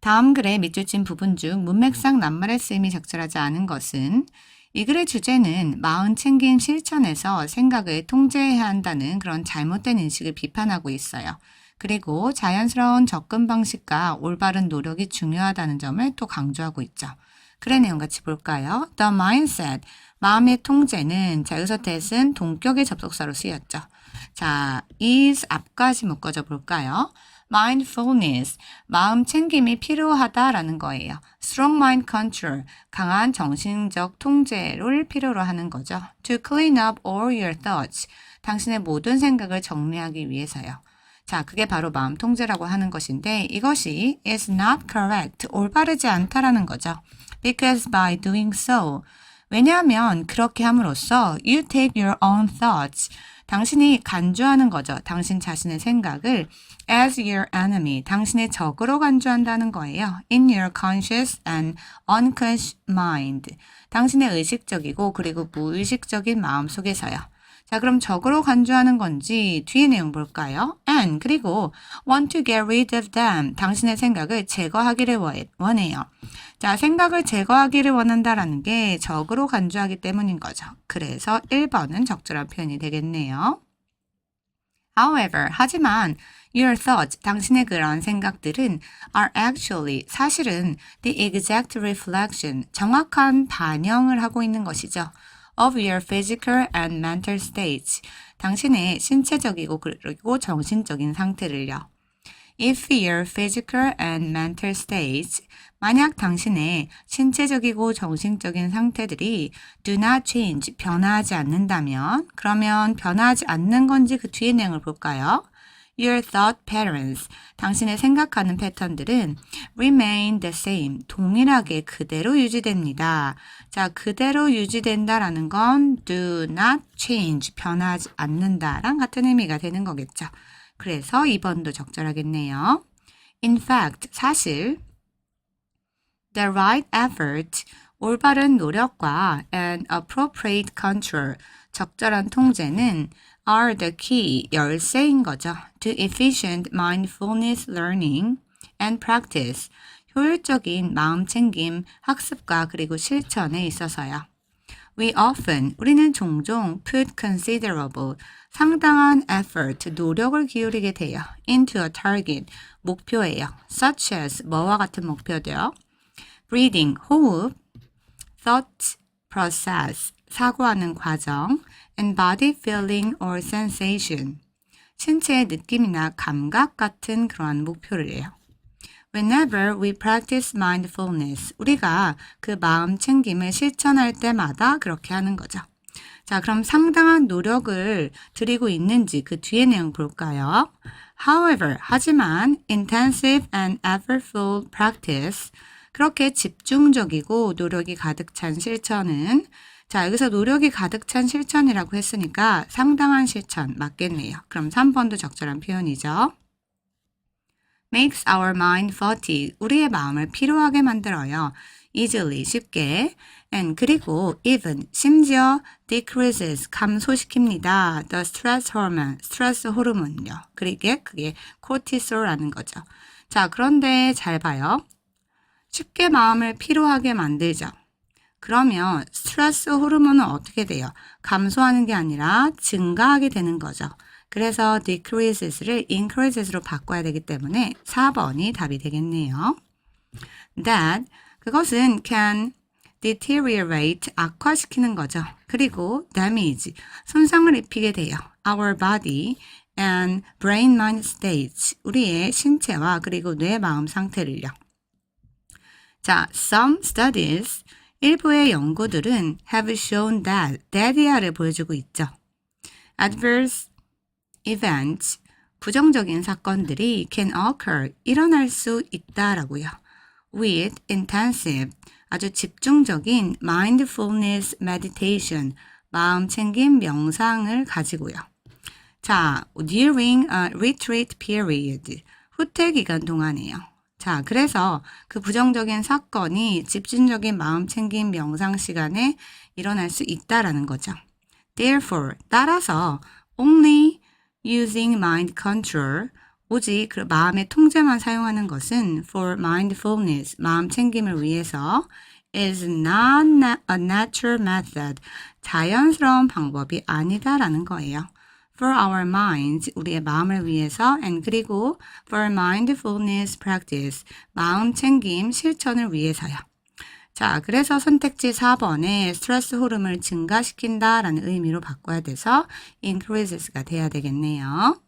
다음 글의 밑줄 친 부분 중 문맥상 낱말의 쓰임이 적절하지 않은 것은 이 글의 주제는 마음 챙김 실천에서 생각을 통제해야 한다는 그런 잘못된 인식을 비판하고 있어요. 그리고 자연스러운 접근 방식과 올바른 노력이 중요하다는 점을 또 강조하고 있죠. 글의 내용 같이 볼까요? The mindset, 마음의 통제는 자, 여기서 that은 동격의 접속사로 쓰였죠. 자, is 앞까지 묶어져 볼까요? Mindfulness, 마음 챙김이 필요하다라는 거예요. strong mind control, 강한 정신적 통제를 필요로 하는 거죠. to clean up all your thoughts, 당신의 모든 생각을 정리하기 위해서요. 자, 그게 바로 마음 통제라고 하는 것인데 이것이 is not correct, 올바르지 않다라는 거죠. Because by doing so, 왜냐하면 그렇게 함으로써 you take your own thoughts, 당신이 간주하는 거죠. 당신 자신의 생각을 as your enemy, 당신의 적으로 간주한다는 거예요. in your conscious and unconscious mind, 당신의 의식적이고 그리고 무의식적인 마음 속에서요. 자, 그럼 적으로 간주하는 건지 뒤에 내용 볼까요? and 그리고 want to get rid of them. 당신의 생각을 제거하기를 원- 원해요. 자, 생각을 제거하기를 원한다라는 게 적으로 간주하기 때문인 거죠. 그래서 1번은 적절한 표현이 되겠네요. However, 하지만 your thoughts, 당신의 그런 생각들은 are actually, 사실은 the exact reflection, 정확한 반영을 하고 있는 것이죠. Of your physical and mental states, 당신의 신체적이고 그리고 정신적인 상태를요. If your physical and mental states, 만약 당신의 신체적이고 정신적인 상태들이 do not change, 변화하지 않는다면, 그러면 변화하지 않는 건지 그 뒤에 내용을 볼까요? Your thought patterns, 당신의 생각하는 패턴들은 remain the same, 동일하게 그대로 유지됩니다. 자, 그대로 유지된다라는 건 do not change, 변화하지 않는다랑 같은 의미가 되는 거겠죠. 그래서 2번도 적절하겠네요. In fact, 사실 the right effort, 올바른 노력과 an appropriate control, 적절한 통제는 are the key, 열쇠인 거죠. to efficient mindfulness learning and practice, 효율적인 마음 챙김, 학습과 그리고 실천에 있어서요. We often, 우리는 종종 put considerable, 상당한 effort, 노력을 기울이게 돼요. into a target, 목표예요. such as, 뭐와 같은 목표도요. breathing, 호흡, thought process, 사고하는 과정, and body feeling or sensation, 신체의 느낌이나 감각 같은 그러한 목표를 해요. Whenever we practice mindfulness, 우리가 그 마음 챙김을 실천할 때마다 그렇게 하는 거죠. 자, 그럼 상당한 노력을 들이고 있는지 그 뒤에 내용 볼까요? However, 하지만 intensive and effortful practice, 그렇게 집중적이고 노력이 가득 찬 실천은 자, 여기서 노력이 가득 찬 실천이라고 했으니까 상당한 실천 맞겠네요. 그럼 3번도 적절한 표현이죠. makes our mind fatigue. 우리의 마음을 피로하게 만들어요. easily, 쉽게. and 그리고 even, 심지어 decreases, 감소시킵니다. the stress hormone, 스트레스 호르몬요. 그게 그게 cortisol라는 거죠. 자, 그런데 잘 봐요. 쉽게 마음을 피로하게 만들죠. 그러면 스트레스 호르몬은 어떻게 돼요? 감소하는 게 아니라 증가하게 되는 거죠. 그래서 decreases를 increases로 바꿔야 되기 때문에 4번이 답이 되겠네요. That 그것은 can deteriorate 악화시키는 거죠. 그리고 damage 손상을 입히게 돼요. Our body and brain mind states 우리의 신체와 그리고 뇌 마음 상태를요. 자, some studies 일부의 연구들은 have shown that that이야를 보여주고 있죠. adverse events 부정적인 사건들이 can occur 일어날 수 있다라고요. with intensive 아주 집중적인 mindfulness meditation 마음 챙김 명상을 가지고요. 자, during a retreat period 후퇴 기간 동안이에요. 자, 그래서 그 부정적인 사건이 집중적인 마음 챙김 명상 시간에 일어날 수 있다라는 거죠. Therefore, 따라서 only using mind control 오직 그 마음의 통제만 사용하는 것은 for mindfulness, 마음 챙김을 위해서 is not a natural method, 자연스러운 방법이 아니다라는 거예요. For our minds, 우리의 마음을 위해서, and 그리고 for mindfulness practice, 마음 챙김 실천을 위해서요. 자, 그래서 선택지 4번에 스트레스 호르몬을 증가시킨다 라는 의미로 바꿔야 돼서 increases가 돼야 되겠네요.